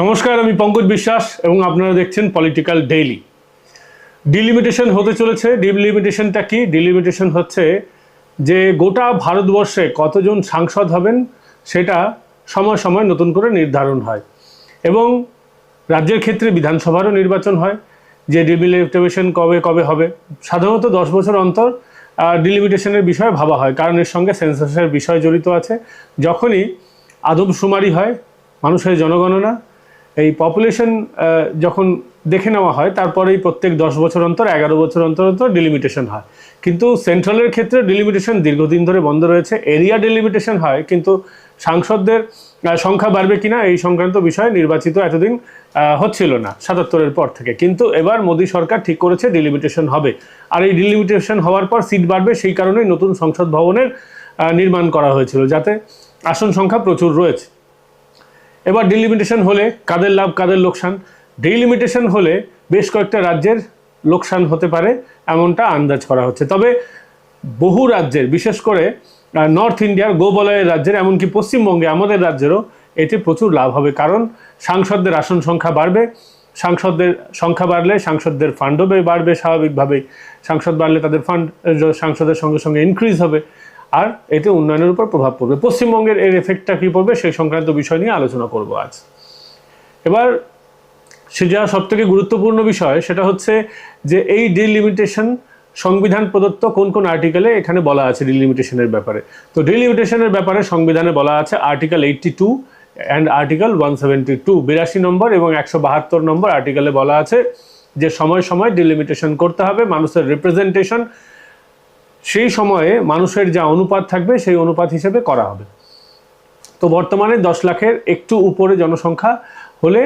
নমস্কার, আমি পঙ্কজ বিশ্বাস এবং আপনারা দেখছেন পলিটিক্যাল ডেইলি ডিলিমিটেশন হতে চলেছে। ডিলিমিটেশনটা কি? ডিলিমিটেশন হচ্ছে যে গোটা ভারতবর্ষে কতজন সাংসদ হবেন সেটা সময় সময় নতুন করে নির্ধারণ হয় এবং রাজ্যের ক্ষেত্রে বিধানসভারও নির্বাচন হয় যে ডিলিমিটেশন কবে কবে হবে। সাধারণত দশ বছর অন্তর ডিলিমিটেশনের বিষয়ে ভাবা হয়, কারণ এর সঙ্গে সেন্সাসের বিষয় জড়িত আছে। যখনই আদমশুমারি হয়, মানুষের জনগণনা এই পপুলেশন যখন দেখে নেওয়া হয়, তারপরেই প্রত্যেক দশ বছর অন্তর, এগারো বছর অন্তর অন্তর ডিলিমিটেশন হয়। কিন্তু সেন্ট্রালের ক্ষেত্রে ডিলিমিটেশন দীর্ঘদিন ধরে বন্ধ রয়েছে। এরিয়া ডিলিমিটেশন হয়, কিন্তু সাংসদদের সংখ্যা বাড়বে কিনা এই সংক্রান্ত বিষয়ে নির্বাচিত এতদিন হচ্ছিল না সাতাত্তরের পর থেকে। কিন্তু এবার মোদী সরকার ঠিক করেছে ডিলিমিটেশন হবে। আর এই ডিলিমিটেশন হওয়ার পর সিট বাড়বে, সেই কারণেই নতুন সংসদ ভবনের নির্মাণ করা হয়েছিল, যাতে আসন সংখ্যা প্রচুর রয়েছে। এবার ডিলিমিটেশন হলে কাদের লাভ, কাদের লোকসান? ডিলিমিটেশন হলে বেশ কয়েকটা রাজ্যের লোকসান হতে পারে, এমনটা আন্দাজ করা হচ্ছে। তবে বহু রাজ্যের, বিশেষ করে নর্থ ইন্ডিয়ার গোবলয়ের রাজ্যের, এমনকি পশ্চিমবঙ্গে, আমাদের রাজ্যেরও এতে প্রচুর লাভ হবে। কারণ সাংসদদের আসন সংখ্যা বাড়বে, সাংসদদের সংখ্যা বাড়লে সাংসদদের ফান্ডও বাড়বে স্বাভাবিকভাবেই। সাংসদ বাড়লে তাদের ফান্ড সাংসদের সঙ্গে সঙ্গে ইনক্রিজ হবে। আর এতে উন্নয়নের উপর প্রভাব পড়বে। পশ্চিমবঙ্গের এর এফেক্টটা কী পড়বে সেই সংক্রান্ত বিষয় নিয়ে আলোচনা করব আজ। এবার সে যা সব থেকে গুরুত্বপূর্ণ বিষয়, সেটা হচ্ছে যে এই ডিলিমিটেশন সংবিধান প্রদত্ত কোন কোন আর্টিকেলে এখানে বলা আছে ডিলিমিটেশনের ব্যাপারে। তো ডিলিমিটেশনের ব্যাপারে সংবিধানে বলা আছে article eighty two and article one seventy two বিরাশি নম্বর এবং একশো বাহাত্তর নম্বর আর্টিকেলে বলা আছে যে সময় সময় ডিলিমিটেশন করতে হবে, মানুষের রিপ্রেজেন্টেশন সেই সময়ে মানুষের যা অনুপাত থাকবে সেই অনুপাত হিসেবে করা হবে। তো বর্তমানে দশ লাখের একটু উপরে জনসংখ্যা হলে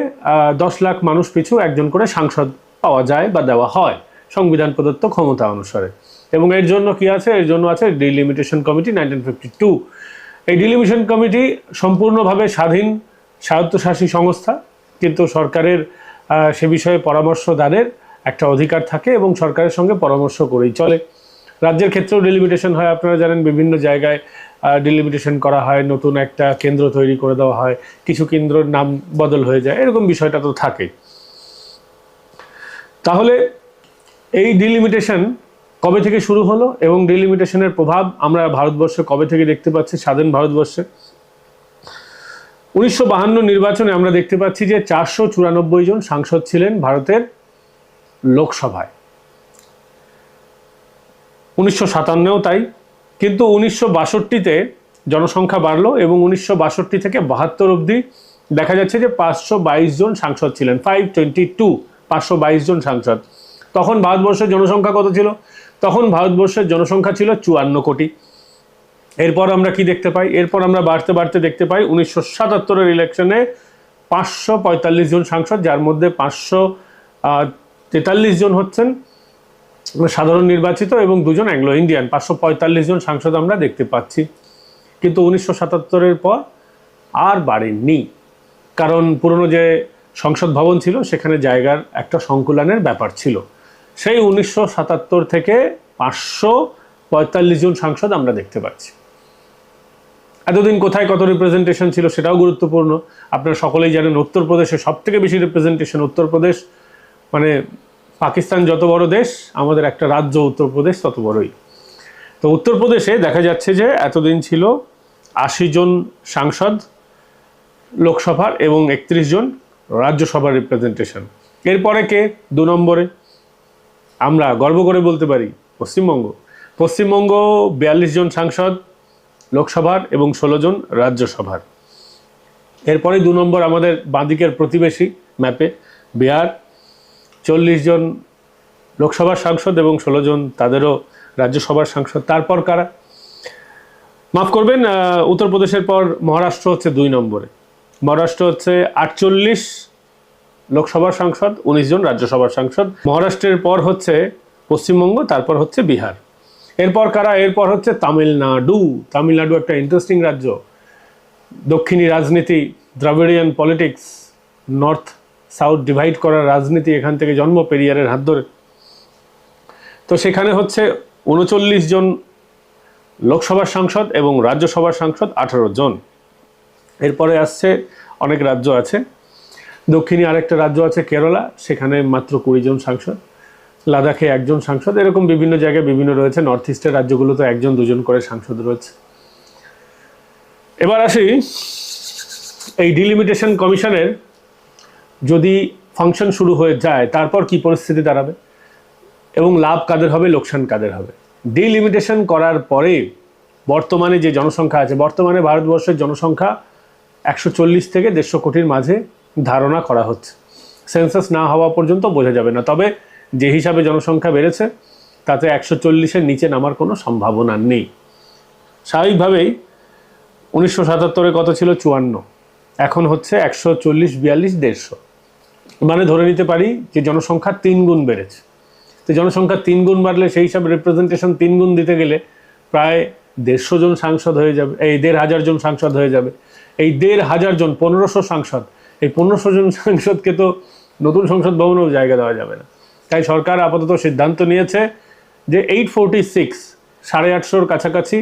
দশ লাখ মানুষ পিছু একজন করে সাংসদ পাওয়া যায় বা দেওয়া হয় সংবিধান প্রদত্ত ক্ষমতা অনুসারে। এবং এর জন্য কি আছে? এর জন্য আছে delimitation committee nineteen fifty two এই ডিলিমিটেশন কমিটি সম্পূর্ণভাবে স্বাধীন স্বায়ত্তশাসী সংস্থা, কিন্তু সরকারের সে বিষয়ে পরামর্শ দানের একটা অধিকার থাকে এবং সরকারের সঙ্গে পরামর্শ করেই চলে। রাজ্যের ক্ষেত্রেও ডিলিমিটেশন হয়। আপনারা জানেন বিভিন্ন জায়গায় ডিলিমিটেশন করা হয়, নতুন একটা কেন্দ্র তৈরি করে দেওয়া হয়, কিছু কেন্দ্রের নাম বদল হয়ে যায়, এরকম বিষয়টা তো থাকেই। তাহলে এই ডিলিমিটেশন কবে থেকে শুরু হলো এবং ডিলিমিটেশনের প্রভাব আমরা ভারতবর্ষে কবে থেকে দেখতে পাচ্ছি? স্বাধীন ভারতবর্ষে। উনিশশো নির্বাচনে আমরা দেখতে পাচ্ছি যে চারশো চুরানব্বই জন সাংসদ ছিলেন ভারতের লোকসভায়। উনিশশো সাতান্নেও তাই। কিন্তু উনিশশো বাষট্টিতে জনসংখ্যা বাড়লো এবং উনিশশো বাষট্টি থেকে বাহাত্তর অবধি দেখা যাচ্ছে যে পাঁচশো বাইশ জন সাংসদ ছিলেন ফাইভ টোয়েন্টি টু পাঁচশো বাইশ জন সাংসদ। তখন ভারতবর্ষের জনসংখ্যা কত ছিল? তখন ভারতবর্ষের জনসংখ্যা ছিল চুয়ান্ন কোটি। এরপর আমরা কি দেখতে পাই? এরপর আমরা বাড়তে বাড়তে দেখতে পাই উনিশশো সাতাত্তরের ইলেকশনে পাঁচশো পঁয়তাল্লিশ জন সাংসদ, যার মধ্যে পাঁচশো তেতাল্লিশ জন হচ্ছেন। সাধারণ নির্বাচিত এবং দুজন অ্যাংলো ইন্ডিয়ান পাঁচশো পঁয়তাল্লিশ জন সাংসদ আমরা দেখতে পাচ্ছি। কিন্তু উনিশশো সাতাত্তরের পর আর বাড়েননি। কারণ পুরনো যে সংসদ ভবন ছিল, সেখানে জায়গার একটা সংকুলানের ব্যাপার ছিল। সেই উনিশশো সাতাত্তর থেকে পাঁচশো পঁয়তাল্লিশ জন সাংসদ আমরা দেখতে পাচ্ছি। এতদিন কোথায় কত রিপ্রেজেন্টেশন ছিল সেটাও গুরুত্বপূর্ণ। আপনারা সকলেই জানেন, উত্তরপ্রদেশে সব থেকে বেশি রিপ্রেজেন্টেশন উত্তরপ্রদেশ মানে পাকিস্তান যত বড় দেশ, আমাদের একটা রাজ্য উত্তরপ্রদেশ তত বড়ই। তো উত্তরপ্রদেশে দেখা যাচ্ছে যে এতদিন ছিল আশি জন সাংসদ লোকসভার এবং একত্রিশ জন রাজ্যসভার রিপ্রেজেন্টেশন এরপরে কে? দু নম্বরে। আমরা গর্ব করে বলতে পারি পশ্চিমবঙ্গ। পশ্চিমবঙ্গ বিয়াল্লিশ জন সাংসদ লোকসভার এবং ষোলো জন রাজ্যসভার। এরপরে দু নম্বর আমাদের বাঁদিকের প্রতিবেশী ম্যাপে বিহার চল্লিশ জন লোকসভার সাংসদ এবং ষোলো জন তাদেরও রাজ্যসভার সাংসদ। তারপর কারা? মাফ করবেন উত্তরপ্রদেশের পর মহারাষ্ট্র হচ্ছে দুই নম্বরে। মহারাষ্ট্র হচ্ছে আটচল্লিশ লোকসভার সাংসদ, উনিশ জন রাজ্যসভার সাংসদ। মহারাষ্ট্রের পর হচ্ছে পশ্চিমবঙ্গ, তারপর হচ্ছে বিহার। এরপর কারা? এরপর হচ্ছে তামিলনাড়ু। তামিলনাড়ু একটা ইন্টারেস্টিং রাজ্য। দক্ষিণী রাজনীতি, Dravidian politics north south divide করার রাজনীতি এখান থেকে জন্ম পেরিয়ারের হাত ধরে। তো সেখানে হচ্ছে উনচল্লিশ জন লোকসভার সাংসদ এবং রাজ্যসভার সাংসদ, আঠারো জন। এরপরে আসছে অনেক রাজ্য আছে। দক্ষিণে আরেকটা রাজ্য আছে কেরালা, সেখানে মাত্র কুড়ি জন সাংসদ। লাদাখে একজন সাংসদ। এরকম বিভিন্ন জায়গায় বিভিন্ন রয়েছে। নর্থ ইস্টের রাজ্যগুলোতে একজন, দুজন করে সাংসদ রয়েছে। এবার আসি এই ডিলিমিটেশন কমিশনের যদি ফাংশন শুরু হয়ে যায়, তারপর কি পরিস্থিতি দাঁড়াবে? এবং লাভ কাদের হবে? লোকসান কাদের হবে? ডিলিমিটেশন করার পরে বর্তমানে যে জনসংখ্যা আছে, বর্তমানে ভারতবর্ষের জনসংখ্যা একশো চল্লিশ থেকে দেড়শো কোটির মাঝে ধারণা করা হচ্ছে। সেন্সাস না হওয়া পর্যন্ত বোঝা যাবে না। তবে যে হিসাবে জনসংখ্যা বেড়েছে, তাতে একশো চল্লিশের নিচে নামার কোনো সম্ভাবনা নেই। স্বাভাবিকভাবেই উনিশশো সাতাত্তরে কত ছিল? চুয়ান্ন। এখন হচ্ছে একশো চল্লিশ, বিয়াল্লিশ, দেড়শো। মানে ধরে নিতে পারি যে জনসংখ্যা তিন গুণ বেড়েছে। তো জনসংখ্যা তিন গুণ বাড়লে সেই হিসাবে রিপ্রেজেন্টেশন তিন গুণ দিতে গেলে প্রায় দেড়শো জন সাংসদ হয়ে যাবে, এই দেড় হাজার জন সাংসদ হয়ে যাবে। এই দেড় হাজার জন, পনেরোশো সাংসদ, এই পনেরোশো জন সাংসদকে তো নতুন সংসদ ভবনেও জায়গা দেওয়া যাবে না। তাই সরকার আপাতত সিদ্ধান্ত নিয়েছে যে এইট ফোরটি সিক্স সাড়ে আটশোর কাছাকাছি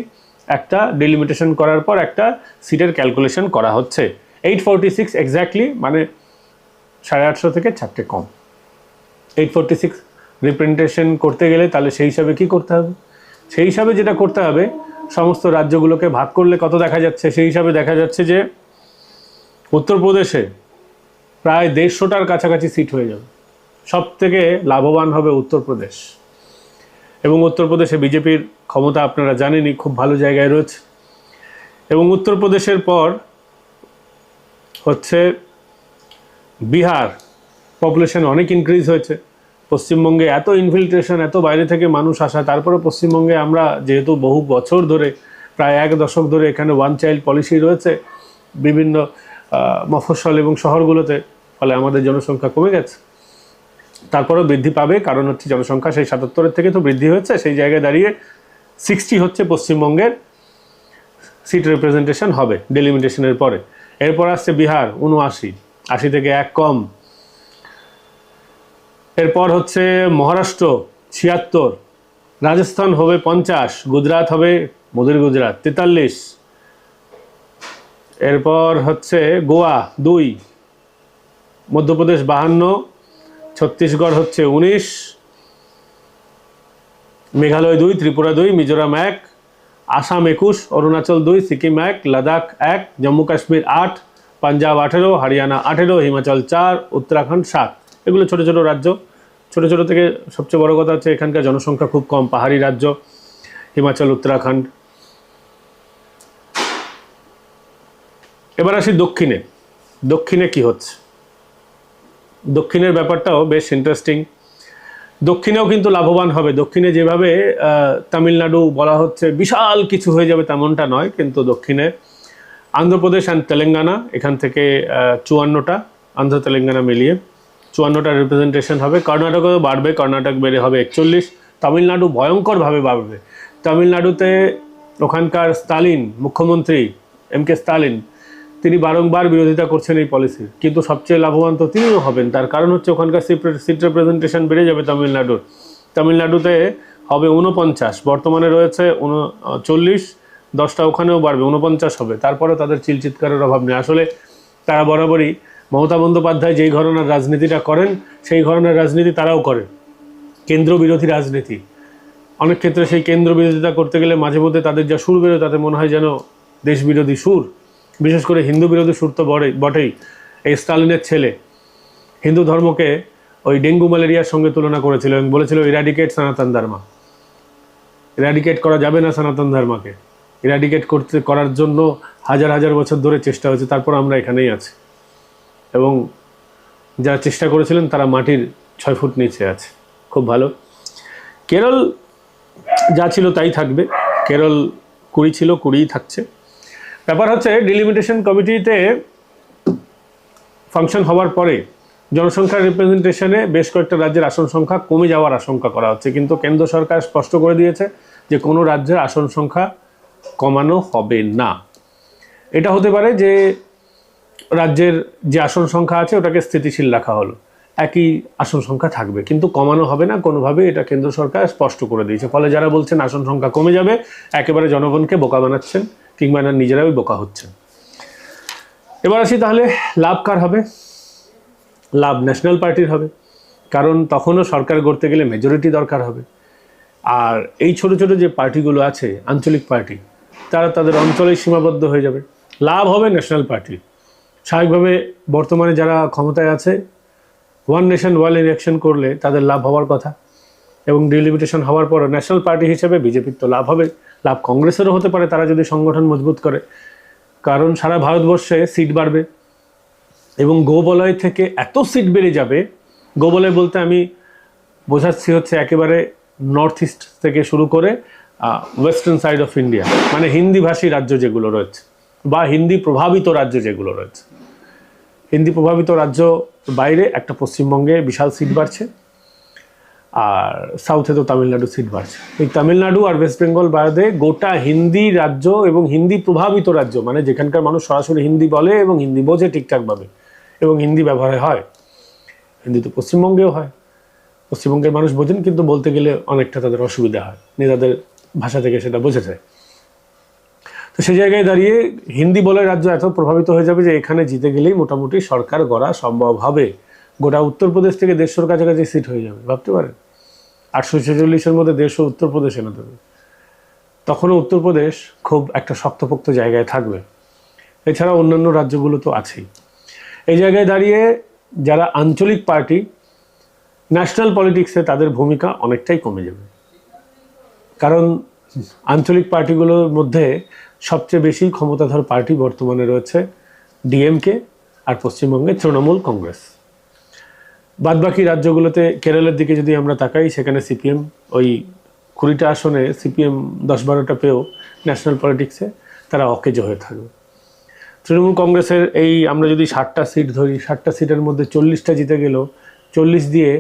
একটা ডিলিমিটেশন করার পর একটা সিটের ক্যালকুলেশন করা হচ্ছে। এইট ফোরটি সিক্স এক্স্যাক্টলি মানে সাড়ে আটশো থেকে চারটে কম। এইট ফোরটি সিক্স রিপ্রেজেন্টেশন করতে গেলে তাহলে সেই হিসাবে কি করতে হবে? সেই হিসাবে যেটা করতে হবে, সমস্ত রাজ্যগুলোকে ভাগ করলে কত দেখা যাচ্ছে? সেই হিসাবে দেখা যাচ্ছে যে উত্তরপ্রদেশে প্রায় দেড়শোটার কাছাকাছি সিট হয়ে যাবে। সব থেকে লাভবান হবে উত্তরপ্রদেশ। এবং উত্তরপ্রদেশে বিজেপির ক্ষমতা আপনারা জানেনই, খুব ভালো জায়গায় রয়েছে। এবং উত্তরপ্রদেশের পর হচ্ছে বিহার পপুলেশন অনেক ইনক্রিজ হয়েছে। পশ্চিমবঙ্গে এত ইনফিল্ট্রেশন এত বাইরে থেকে মানুষ আসা তারপরে পশ্চিমবঙ্গে আমরা যেহেতু বহু বছর ধরে, প্রায় এক দশক ধরে এখানে ওয়ান চাইল্ড পলিসি রয়েছে, বিভিন্ন মফস্বল এবং শহরগুলোতে, ফলে আমাদের জনসংখ্যা কমে গেছে। তারপরেও বৃদ্ধি পাবে, কারণ হচ্ছে জনসংখ্যা সেই সাতাত্তরের থেকে তো বৃদ্ধি হচ্ছে সেই জায়গায় দাঁড়িয়ে সিক্সটি হচ্ছে পশ্চিমবঙ্গের সিট রিপ্রেজেন্টেশন হবে ডেলিমিটেশনের পরে। এরপর আসছে বিহার, উনআশি। আশি থেকে এক কম। এরপর হচ্ছে মহারাষ্ট্র, ছিয়াত্তর। রাজস্থান হবে পঞ্চাশ, গুজরাট হবে মধুর গুজরাট, তেতাল্লিশ। এরপর হচ্ছে গোয়া, দুই। মধ্যপ্রদেশ বাহান্ন, ছত্তিশগড় হচ্ছে উনিশ। মেঘালয় দুই, ত্রিপুরা দুই, মিজোরাম এক। আসাম একুশ, অরুণাচল দুই, সিকিম এক, লাদাখ এক, জম্মু কাশ্মীর আট পাঞ্জাব আঠেরো, হরিয়ানা আঠেরো, হিমাচল চার, উত্তরাখণ্ড সাত। এগুলো ছোট ছোট রাজ্য। ছোট ছোট থেকে সবচেয়ে বড় কথা হচ্ছে এখানকার জনসংখ্যা খুব কম, পাহাড়ি রাজ্য, হিমাচল, উত্তরাখণ্ড। এবার আসি দক্ষিণে। দক্ষিণে কি হচ্ছে? দক্ষিণের ব্যাপারটাও বেশ ইন্টারেস্টিং দক্ষিণেও কিন্তু লাভবান হবে। দক্ষিণে যেভাবে তামিলনাড়ু বলা হচ্ছে বিশাল কিছু হয়ে যাবে তেমনটা নয়, কিন্তু দক্ষিণে আন্ধ্রপ্রদেশ অ্যান্ড তেলেঙ্গানা এখান থেকে চুয়ান্নটা আন্ধ্র তেলেঙ্গানা মিলিয়ে। চুয়ান্নটা রিপ্রেজেন্টেশন হবে। কর্ণাটকেও বাড়বে, কর্ণাটক বেড়ে হবে একচল্লিশ। তামিলনাড়ু ভয়ঙ্করভাবে বাড়বে। তামিলনাড়ুতে ওখানকার স্টালিন মুখ্যমন্ত্রী এম কে স্টালিন, তিনি বারংবার বিরোধিতা করছেন এই পলিসির কিন্তু সবচেয়ে লাভবান তো তিনিও হবেন। তার কারণ হচ্ছে ওখানকার সিট রিপ্রেজেন্টেশন বেড়ে যাবে তামিলনাড়ুর। তামিলনাড়ুতে হবে উনপঞ্চাশ বর্তমানে রয়েছে চল্লিশ। দশটা ওখানেও বাড়বে উনপঞ্চাশ হবে। তারপরে তাদের চিলচিৎকারের অভাব নেই। আসলে তারা বরাবরই মমতা বন্দ্যোপাধ্যায় যেই ঘরনার রাজনীতিটা করেন, সেই ঘরনার রাজনীতি তারাও করেন। কেন্দ্র বিরোধী রাজনীতি। অনেক ক্ষেত্রে সেই কেন্দ্র বিরোধিতা করতে গেলে মাঝে মধ্যে তাদের যা সুর বেরোয়, তাতে মনে হয় যেন দেশ বিরোধী সুর। বিশেষ করে হিন্দু বিরোধী সুর তো বড়ে বটেই। এই স্টালিনের ছেলে। হিন্দু ধর্মকে ওই ডেঙ্গু ম্যালেরিয়ার সঙ্গে তুলনা করেছিল এবং বলেছিল ইরাডিকেট সনাতন ধর্মা। ইরাডিকেট করা যাবে না সনাতন ধর্মাকে। ইরাডিকেট করতে, করার জন্য হাজার হাজার বছর ধরে চেষ্টা হয়েছে, তারপর আমরা এখানেই আছি। এবং যারা চেষ্টা করেছিলেন, তারা মাটির ছয় ফুট নিচে আছে। খুব ভালো। কেরল যা ছিল তাই থাকবে। কেরল কুড়ি ছিল, কুড়িই থাকছে। ব্যাপার হচ্ছে ডিলিমিটেশন কমিটিতে ফাংশন হওয়ার পরে জনসংখ্যার রিপ্রেজেন্টেশনে বেশ কয়েকটা রাজ্যের আসন সংখ্যা কমে যাওয়ার আশঙ্কা করা হচ্ছে। কিন্তু কেন্দ্র সরকার স্পষ্ট করে দিয়েছে যে কোনো রাজ্যের আসন সংখ্যা কমানো হবে না। এটা হতে পারে যে রাজ্যের যে আসন সংখ্যা আছে, ওটাকে স্থিতিশীল রাখা হলো। একই আসন সংখ্যা থাকবে, কিন্তু কমানো হবে না। কোনোভাবে এটা কেন্দ্র সরকার স্পষ্ট করে দিয়েছে। ফলে যারা বলছেন আসন সংখ্যা কমে যাবে, একেবারে জনগণকে বোকা বানাচ্ছেন, কিংবা না নিজেরাই বোকা হচ্ছেন। এবার আসি তাহলে, লাভ কার হবে? লাভ ন্যাশনাল পার্টির হবে। কারণ তখনও সরকার গড়তে গেলে মেজরিটি দরকার হবে। আর এই ছোট ছোট যে পার্টিগুলো আছে, আঞ্চলিক পার্টি, তারা তাদের অঞ্চলে সীমাবদ্ধ হয়ে যাবে। লাভ হবে ন্যাশনাল পার্টির স্বাভাবিকভাবে বর্তমানে যারা ক্ষমতায় আছে ওয়ান নেশন ওয়াল ইলেকশন করলে তাদের লাভ হওয়ার কথা এবং ডিলিমিটেশন হওয়ার পর ন্যাশনাল পার্টি হিসেবে বিজেপির তো লাভ হবে। লাভ কংগ্রেসেরও হতে পারে, তারা যদি সংগঠন মজবুত করে। কারণ সারা ভারতবর্ষে সিট বাড়বে এবং গোবলয় থেকে এত সিট বেড়ে যাবে। গোবলয় বলতে আমি বোঝাচ্ছি হচ্ছে একেবারে নর্থ ইস্ট থেকে শুরু করে ওয়েস্টার্ন সাইড অফ ইন্ডিয়া মানে হিন্দিভাষী রাজ্য যেগুলো রয়েছে বা হিন্দি প্রভাবিত রাজ্য যেগুলো রয়েছে। হিন্দি প্রভাবিত রাজ্য বাইরে, একটা পশ্চিমবঙ্গে বিশাল সিট বাড়ছে, আর সাউথে তো তামিলনাড়ু সিট বাড়ছে। এই তামিলনাড়ু আর ওয়েস্ট বেঙ্গল বাদে গোটা হিন্দি রাজ্য এবং হিন্দি প্রভাবিত রাজ্য মানে যেখানকার মানুষ সরাসরি হিন্দি বলে এবং হিন্দি বোঝে ঠিকঠাকভাবে এবং হিন্দি ব্যবহারে হয়। হিন্দি তো পশ্চিমবঙ্গেও হয়। পশ্চিমবঙ্গের মানুষ বোঝেন, কিন্তু বলতে গেলে অনেকটা তাদের অসুবিধা হয়। নিজেদের ভাষা থেকে সেটা বোঝা যায় তো সেই জায়গায় দাঁড়িয়ে হিন্দি বলে রাজ্য এত প্রভাবিত হয়ে যাবে যে এখানে জিতে গেলেই মোটামুটি সরকার গড়া সম্ভব হবে। গোটা উত্তরপ্রদেশ থেকে দেড়শোর কাছাকাছি সিট হয়ে যাবে, ভাবতে পারেন? আটশো ছেচল্লিশের মধ্যে দেড়শো উত্তরপ্রদেশ এনে দেবে তখনও উত্তরপ্রদেশ খুব একটা শক্তপোক্ত জায়গায় থাকবে। এছাড়া অন্যান্য রাজ্যগুলো তো আছেই। এই জায়গায় দাঁড়িয়ে যারা আঞ্চলিক পার্টি ন্যাশনাল পলিটিক্সে তাদের ভূমিকা অনেকটাই কমে যাবে। কারণ আঞ্চলিক পার্টিগুলোর মধ্যে সবচেয়ে বেশি ক্ষমতাধর পার্টি বর্তমানে রয়েছে ডিএমকে আর পশ্চিমবঙ্গে তৃণমূল কংগ্রেস। বাদবাকি রাজ্যগুলোতে কেরলের দিকে যদি আমরা তাকাই সেখানে সিপিএম ওই কুড়িটা আসনে সিপিএম দশ বারোটা পেয়েও ন্যাশনাল পলিটিক্সে তারা অকেজো হয়ে থাকবে। তৃণমূল কংগ্রেসের এই আমরা যদি ষাটটা সিট ধরি ষাটটা সিটের মধ্যে চল্লিশটা জিতে গেলেও চল্লিশ দিয়ে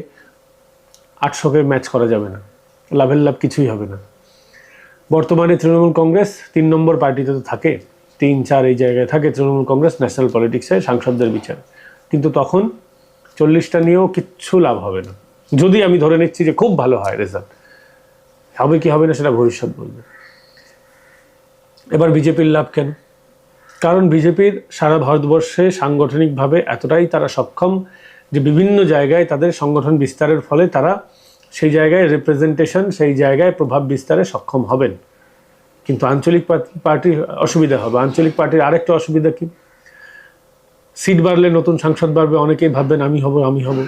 আটশোকে ম্যাচ করা যাবে না। লাভের লাভ কিছুই হবে না। বর্তমানে তৃণমূল কংগ্রেস তিন নম্বর পার্টিতে তো থাকে, তিন চার এই জায়গায় থাকে তৃণমূল কংগ্রেস ন্যাশনাল পলিটিক্সে সাংসদদের বিচার। কিন্তু তখন চল্লিশটা নিয়েও কিচ্ছু লাভ হবে না। যদি আমি ধরে নিচ্ছি যে খুব ভালো হয় রেজাল্ট হবে কি হবে না সেটা ভবিষ্যৎ বলবে। এবার বিজেপির লাভ কেন? কারণ বিজেপির সারা ভারতবর্ষে সাংগঠনিকভাবে এতটাই তারা সক্ষম যে বিভিন্ন জায়গায় তাদের সংগঠন বিস্তারের ফলে তারা সেই জায়গায় রিপ্রেজেন্টেশন সেই জায়গায় প্রভাব বিস্তারে সক্ষম হবেন। কিন্তু আঞ্চলিক পার্টির অসুবিধা হবে। আঞ্চলিক পার্টির আরেকটা অসুবিধা কি? সিট বাড়লে নতুন সাংসদ বাড়বে, অনেকেই ভাববেন, আমি হব আমি হব।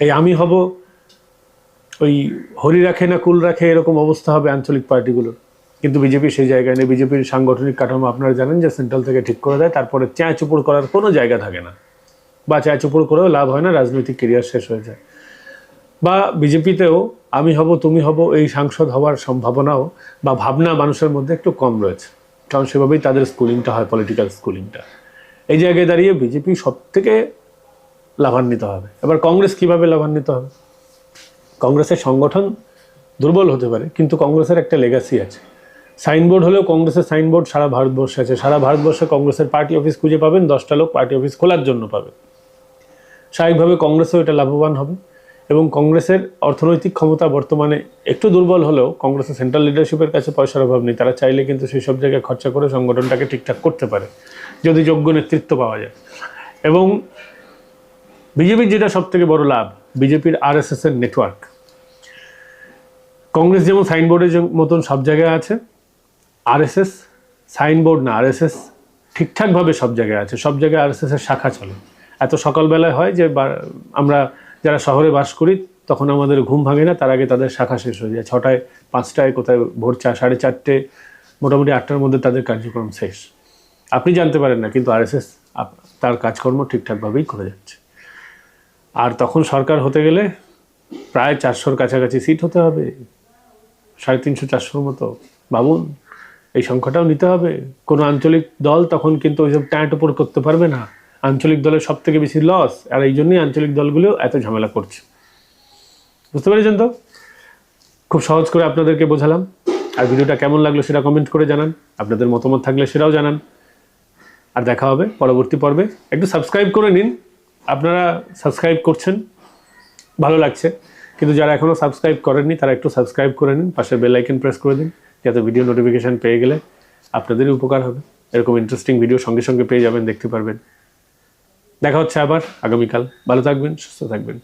এই আমি হব ওই হরি রাখে না, কুল রাখে, এরকম অবস্থা হবে আঞ্চলিক পার্টিগুলোর। কিন্তু বিজেপি সেই জায়গায় নেই। বিজেপির সাংগঠনিক কাঠামো, আপনারা জানেন যে সেন্ট্রাল থেকে ঠিক করে দেয়, তারপরে চেঁয়া চুপুর করার কোনো জায়গা থাকে না। বা চেঁয়া চুপুর করেও লাভ হয় না, রাজনৈতিক কেরিয়ার শেষ হয়ে যায়। বা বিজেপিতেও আমি হব, তুমি হব, এই সাংসদ হওয়ার সম্ভাবনাও বা ভাবনা মানুষের মধ্যে একটু কম রয়েছে। কারণ সেভাবেই তাদের স্কুলিংটা হয় পলিটিক্যাল স্কুলিংটা এই জায়গায় দাঁড়িয়ে বিজেপি সব থেকে লাভান্বিত হবে। এবার কংগ্রেস কীভাবে লাভান্বিত হবে? কংগ্রেসের সংগঠন দুর্বল হতে পারে, কিন্তু কংগ্রেসের একটা লেগাসি আছে। সাইনবোর্ড হলেও কংগ্রেসের সাইনবোর্ড সারা ভারতবর্ষে আছে। সারা ভারতবর্ষে কংগ্রেসের পার্টি অফিস খুঁজে পাবেন, দশটা লোক পার্টি অফিস খোলার জন্য পাবে স্বাভাবিকভাবে কংগ্রেসও এটা লাভবান হবে এবং কংগ্রেসের অর্থনৈতিক ক্ষমতা বর্তমানে একটু দুর্বল হলেও কংগ্রেসের সেন্ট্রাল লিডারশিপের কাছে পয়সার অভাব নেই। তারা চাইলে কিন্তু সেই সব জায়গায় খরচা করে সংগঠনটাকে ঠিকঠাক করতে পারে, যদি যোগ্য নেতৃত্ব পাওয়া যায়। এবং বিজেপির যেটা সব থেকে বড় লাভ, বিজেপির আরএসএস এর নেটওয়ার্ক কংগ্রেস যেমন সাইনবোর্ডের মতন সব জায়গায় আছে আরএসএস সাইনবোর্ড না আরএসএস ঠিকঠাকভাবে সব জায়গায় আছে, সব জায়গায় আরএসএস এর শাখা চলে। এত সকালবেলায় হয় যে আমরা যারা শহরে বাস করি, তখন আমাদের ঘুম ভাঙে না, তার আগে তাদের শাখা শেষ হয়ে যায়। ছটায়, পাঁচটায় কোথায় ভোর চা সাড়ে চারটে, মোটামুটি আটটার মধ্যে তাদের কার্যক্রম শেষ। আপনি জানতে পারেন না, কিন্তু আরএসএস তার কাজকর্ম ঠিকঠাকভাবেই করে যাচ্ছে। আর তখন সরকার হতে গেলে প্রায় চারশোর কাছাকাছি সিট হতে হবে। সাড়ে তিনশো, চারশোর মতো। ভাবুন এই সংখ্যাটাও নিতে হবে। কোনো আঞ্চলিক দল তখন কিন্তু ওইসব ট্যাঁট উপর করতে পারবে না। আঞ্চলিক দলের সব থেকে বেশি লস আর এই জন্যই আঞ্চলিক দলগুলো এত ঝামেলা করছে। বুঝতে পেরেছেন তো? খুব সহজ করে আপনাদেরকে বোঝালাম। আর ভিডিওটা কেমন লাগল সেটা কমেন্ট করে জানান। আপনাদের মতামত থাকলে সেটাও জানান। আর দেখা হবে পরবর্তী পর্বে। একটু সাবস্ক্রাইব করে নিন। আপনারা সাবস্ক্রাইব করছেন, ভালো লাগছে। কিন্তু যারা এখনও সাবস্ক্রাইব করেননি, তারা একটু সাবস্ক্রাইব করে নিন। পাশে বেল আইকন প্রেস করে দিন, যাতে ভিডিও নোটিফিকেশান পেয়ে গেলে আপনাদেরই উপকার হবে। এরকম ইন্টারেস্টিং ভিডিও সঙ্গে সঙ্গে পেয়ে যাবেন, দেখতে পারবেন। দেখা হচ্ছে আবার আগামীকাল। ভালো থাকবেন সুস্থ থাকবেন।